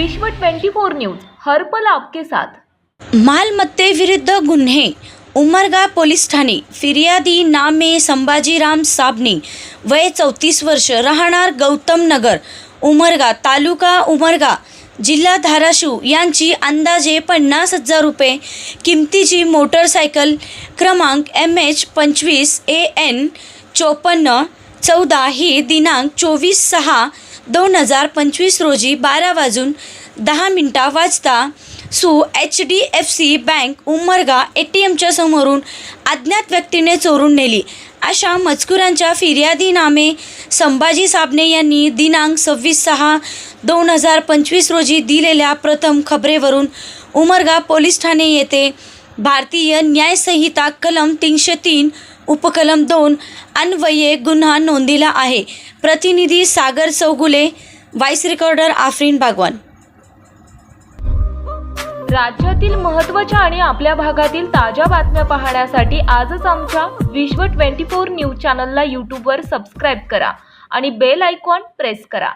विश्व 24 न्यूज हर्पल आपके साथ. मालमत्तेविरुद्ध गुन्हे. उमरगा पोलीस ठाणे. फिर्यादी नामे संभाजीराम साबणे. वय चौतीस वर्ष राहणार गौतम नगर. उमरगा तालुका उमरगा. जिल्हा धाराशिव. यांची अंदाजे पन्नास हजार रुपये. किमतीची मोटरसायकल क्रमांक एम एच पंचवीस ए एन चोपन्न. चौदा ही दिनांक चोवीस सहा दोन हजार पंचवीस रोजी बारा वाजून दहा मिनटा वाजता सु H D F C bank Umarga A T एमच्या समोरून अज्ञात व्यक्तीने चोरून नेली. अशा मजकुरांच्या फिर्यादीनामे संभाजी साबणे यांनी दिनांक सव्वीस सहा दोन हजार पंचवीस रोजी दिलेल्या प्रथम खबरेवरून उमरगा पोलीस ठाणे येथे भारतीय न्यायसंहिता कलम तीनशे तीन उपकलम दोन अन्वये गुन्हा नोंदीला आहे. प्रतिनिधी सागर चौगुले व्हाईस रेकॉर्डर आफरीन बागवान. राज्यातील महत्त्वाच्या आणि आपल्या भागातील ताज्या बातम्या पाहण्यासाठी आजच आमच्या विश्व 24 न्यूज चॅनलला यूट्यूबवर सबस्क्राईब करा आणि बेल आयकॉन प्रेस करा.